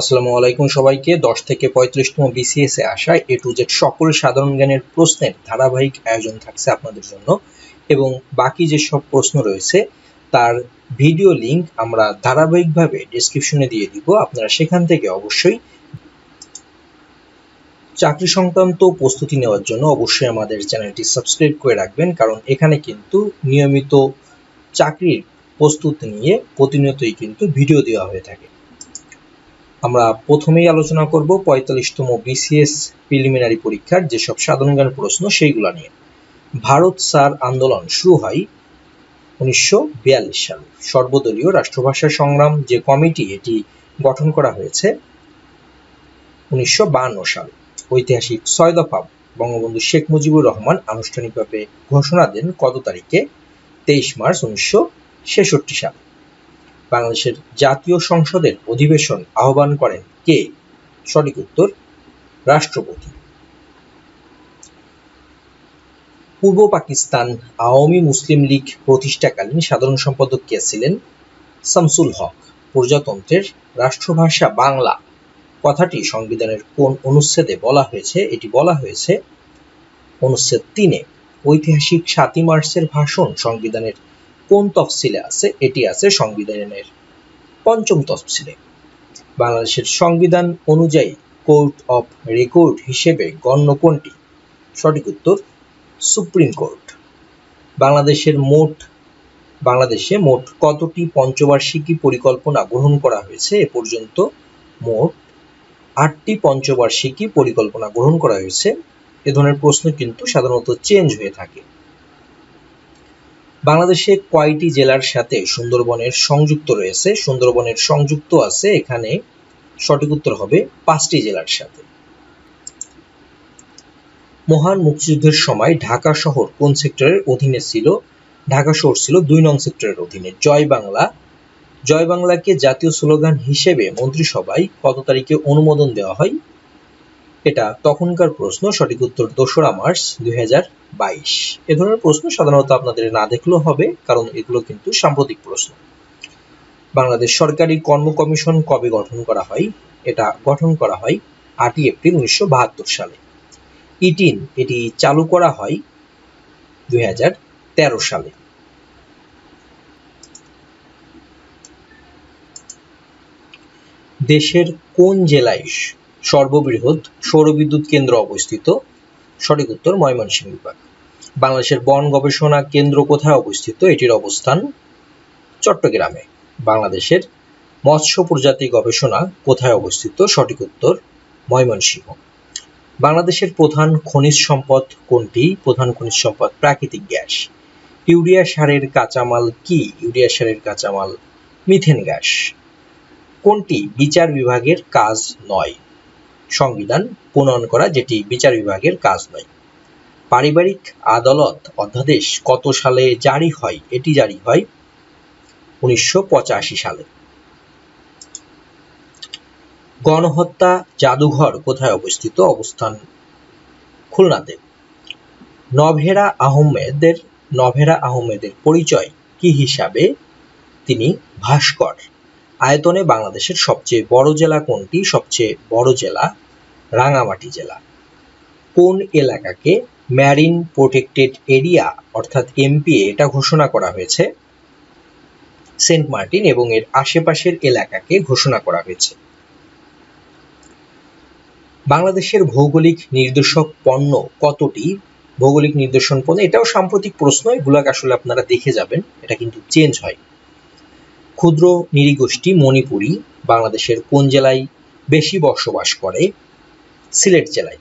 আসসালামু আলাইকুম সবাইকে। দশ থেকে পঁয়ত্রিশতম বিসিএস এ আসা এ টু জেড সকল সাধারণ জ্ঞানের প্রশ্নের ধারাবাহিক আয়োজন থাকছে আপনাদের জন্য এবং বাকি যেসব প্রশ্ন রয়েছে, তার ভিডিও লিংক আমরা ধারাবাহিকভাবে ডিসক্রিপশনে দিয়ে দিব। আপনারা সেখান থেকে অবশ্যই চাকরি সংক্রান্ত প্রস্তুতি নেওয়ার জন্য অবশ্যই আমাদের চ্যানেলটি সাবস্ক্রাইব করে রাখবেন, কারণ এখানে কিন্তু নিয়মিত চাকরির প্রস্তুতি নিয়ে প্রতিনিয়তই কিন্তু ভিডিও দেওয়া হয়ে থাকে। আমরা প্রথমেই আলোচনা করব পঁয়তাল্লিশতম বিসিএস প্রিলিমিনারি পরীক্ষার যেসব সাধারণ জ্ঞান প্রশ্ন সেইগুলো নিয়ে। ভারত স্যার আন্দোলন শুরু হয় উনিশশো সালে। সর্বদলীয় রাষ্ট্রভাষা সংগ্রাম যে কমিটি, এটি গঠন করা হয়েছে উনিশশো সালে। ঐতিহাসিক ছয় দফা বঙ্গবন্ধু শেখ মুজিবুর রহমান আনুষ্ঠানিকভাবে ঘোষণা দেন কত তারিখে? তেইশ মার্চ উনিশশো সালে। বাংলাদেশের জাতীয় সংসদের অধিবেশন আহ্বান করেন কে? সঠিক উত্তর, রাষ্ট্রপতি। পূর্ব পাকিস্তান আওয়ামী মুসলিম লীগ প্রতিষ্ঠাকালীন সাধারণ সম্পাদক কে ছিলেন? শামসুল হক, প্রজাতন্ত্রের রাষ্ট্রভাষা বাংলা। কথাটি সংবিধানের কোন অনুচ্ছেদে বলা হয়েছে? এটি বলা হয়েছে অনুচ্ছেদ তিনে ঐতিহাসিক সাতই মার্চের ভাষণ সংবিধানের কোন তফসিলে আছে? এটি আছে সংবিধানের পঞ্চম তফসিলে। বাংলাদেশের সংবিধান অনুযায়ী কোর্ট অফ রেকর্ড হিসেবে গণ্য কোনটি? সঠিক উত্তর, সুপ্রিম কোর্ট। বাংলাদেশের মোট, বাংলাদেশে মোট কতটি পঞ্চবার্ষিকী পরিকল্পনা গ্রহণ করা হয়েছে? এ পর্যন্ত মোট আটটি পঞ্চবার্ষিকী পরিকল্পনা গ্রহণ করা হয়েছে। এ ধরনের প্রশ্ন কিন্তু সাধারণত চেঞ্জ হয়ে থাকে। বাংলাদেশে কয়টি জেলার সাথে সুন্দরবনের সংযুক্ত রয়েছে? সুন্দরবনের সংযুক্ত আছে এখানে, সঠিক উত্তর হবে পাঁচটি জেলার সাথে। মহান মুক্তিযুদ্ধের সময় ঢাকা শহর কোন সেক্টরের অধীনে ছিল? ঢাকা শহর ছিল দুই নং সেক্টরের অধীনে। জয় বাংলা। জয় বাংলাকে জাতীয় স্লোগান হিসেবে মন্ত্রিসভায় কত তারিখে অনুমোদন দেওয়া হয়? এটা তখনকার প্রশ্ন, সঠিক উত্তর দোসরা মার্চ দুই এ ধরনের প্রশ্ন সাধারণত আপনাদের না দেখলেও হবে, কারণ এগুলো কিন্তু সাম্প্রতিক প্রশ্ন। বাংলাদেশ সরকারি কর্ম কমিশন কবে গঠন করা হয়? এটা গঠন করা হয় আটই এপ্রিল উনিশশো বাহাত্তর সালে। ইটিন, এটি চালু করা হয় দুই সালে। দেশের কোন জেলায় সর্ববৃহৎ সৌরবিদ্যুৎ কেন্দ্র অবস্থিত। সঠিক উত্তর ময়মনসিংহ বিভাগ। বাংলাদেশের বন গবেষণা কেন্দ্র কোথায় অবস্থিত? এটির অবস্থান চট্টগ্রামে। বাংলাদেশের মৎস্য প্রজাতি গবেষণা কোথায় অবস্থিত? সঠিক উত্তর ময়মনসিংহ। বাংলাদেশের প্রধান খনিজ সম্পদ কোনটি? প্রধান খনিজ সম্পদ প্রাকৃতিক গ্যাস। ইউরিয়া সারের কাঁচামাল কি? ইউরিয়া সারের কাঁচামাল মিথেন গ্যাস। কোনটি বিচার বিভাগের কাজ নয়? সংবিধান প্রণয়ন করা যেটি বিচার বিভাগের কাজ নয়। পারিবারিক আদালত অধ্যাদেশ কত সালে জারি হয় এটি জারি হয় উনিশশো পঁচাশি সালে। গণহত্যা জাদুঘর কোথায় অবস্থিত? অবস্থান খুলনাতে। নভেরা আহমেদের নভেরা আহমেদের পরিচয় কি হিসাবে? তিনি ভাস্কর। আয়তনে বাংলাদেশের সবচেয়ে বড় জেলা কোনটি? সবচেয়ে বড় জেলা রাঙামাটি জেলা। কোন এলাকাকে ম্যারিন প্রোটেক্টেড এরিয়া অর্থাৎ এমপিএ এটা ঘোষণা করা হয়েছে? সেন্ট মার্টিন এবং এর আশেপাশের এলাকাকে ঘোষণা করা হয়েছে। বাংলাদেশের ভৌগোলিক নির্দেশক পণ্য কতটি? ভৌগোলিক নির্দেশন পণ্য এটাও সাম্প্রতিক প্রশ্ন, এগুলাকে আসলে আপনারা দেখে যাবেন, এটা কিন্তু চেঞ্জ হয়। ক্ষুদ্র নৃগোষ্ঠী মণিপুরী বাংলাদেশের কোন জেলায় বেশি বসবাস করে? সিলেট জেলায়।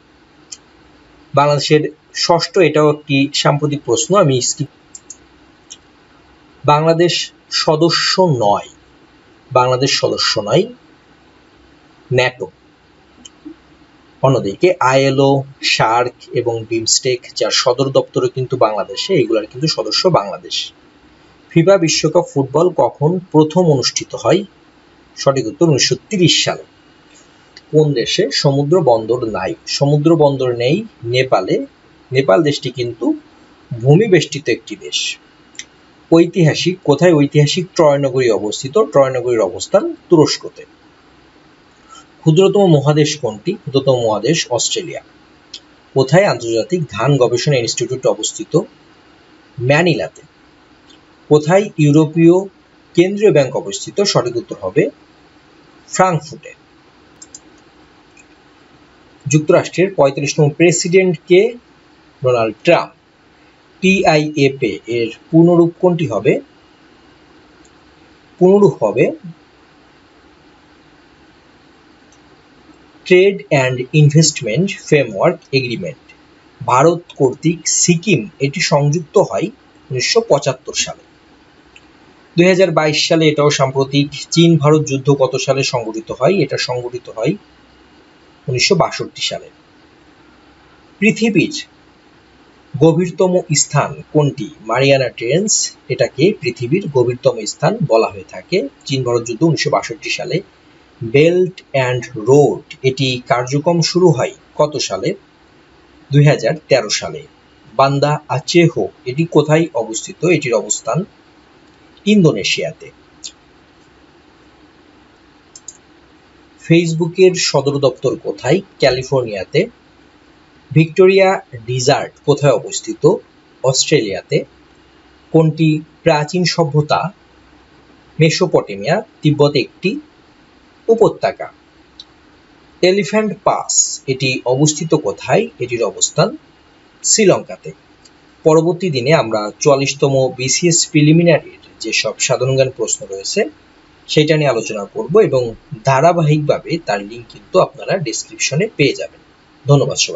বাংলাদেশের ষষ্ঠ, এটাও একটি সাম্প্রতিক প্রশ্ন, আমি স্কিপ বাংলাদেশ সদস্য নয়। বাংলাদেশ সদস্য নয়, ন্যাটো। অন্যদিকে, আইএলও সার্ক এবং বিমস্টেক, যার সদর দপ্তরও কিন্তু বাংলাদেশে, এগুলার কিন্তু সদস্য বাংলাদেশ। ফিফা বিশ্বকাপ ফুটবল কখন প্রথম অনুষ্ঠিত হয়? সঠিক উত্তর উনিশশো সালে। কোন দেশে সমুদ্র বন্দর নাই? সমুদ্র বন্দর নেই নেপালে। নেপাল দেশটি কিন্তু ভূমি বেষ্টিত একটি দেশ। ঐতিহাসিক, কোথায় ঐতিহাসিক ট্রয়নগরী অবস্থিত? ট্রয়নগরীর অবস্থান তুরস্কতে। ক্ষুদ্রতম মহাদেশ কোনটি? ক্ষুদ্রতম মহাদেশ অস্ট্রেলিয়া। কোথায় আন্তর্জাতিক ধান গবেষণা ইনস্টিটিউট অবস্থিত? ম্যানিলাতে। কোথায় ইউরোপীয় কেন্দ্রীয় ব্যাংক অবস্থিত? সঠিক উত্তর হবে ফ্রাঙ্কফুটে। যুক্তরাষ্ট্রের পঁয়তাল্লিশতম প্রেসিডেন্ট কে? Donald Trump. টিআইএপে এর পূর্ণরূপ কোনটি হবে? পূর্ণরূপ হবে trade and investment framework agreement. Bharat কর্তৃক সিকিম এটি সংযুক্ত হয় উনিশশো পঁচাত্তর সালে। দুই হাজার বাইশ সালে এটাও সাম্প্রতিক চীন ভারত যুদ্ধ কত সালে সংগঠিত হয়? এটা সংগঠিত হয় উনিশশো বাষট্টি সালে। পৃথিবীর গভীরতম স্থান কোনটি? মারিয়ানা ট্রেন্স, এটাকে পৃথিবীর গভীরতম স্থান বলা হয়ে থাকে চীন ভারত যুদ্ধ উনিশশো বাষট্টি সালে। বেল্ট অ্যান্ড রোড, এটি কার্যক্রম শুরু হয় কত সালে? দুই হাজার তেরো সালে। বান্দা আচেহো, এটি কোথায় অবস্থিত? এটির অবস্থান ইন্দোনেশিয়াতে। ফেসবুকের সদর দপ্তর কোথায়? ক্যালিফোর্নিয়াতে। ভিক্টোরিয়া ডিজার্ট কোথায় অবস্থিত? অস্ট্রেলিয়াতে। কোনটি প্রাচীন সভ্যতা? মেসোপটেমিয়া, তিব্বতে একটি উপত্যকা। এলিফ্যান্ট পাস, এটি অবস্থিত কোথায়? এটির অবস্থান শ্রীলঙ্কাতে। পরবর্তী দিনে আমরা চুয়াল্লিশতম বিসিএস প্রিলিমিনারির যেসব সাধারণ জ্ঞান প্রশ্ন রয়েছে, সেটা নিয়ে আলোচনা করব এবং ধারাবাহিকভাবে তার লিঙ্ক কিন্তু আপনারা ডিসক্রিপশনে পেয়ে যাবেন। ধন্যবাদ সবাই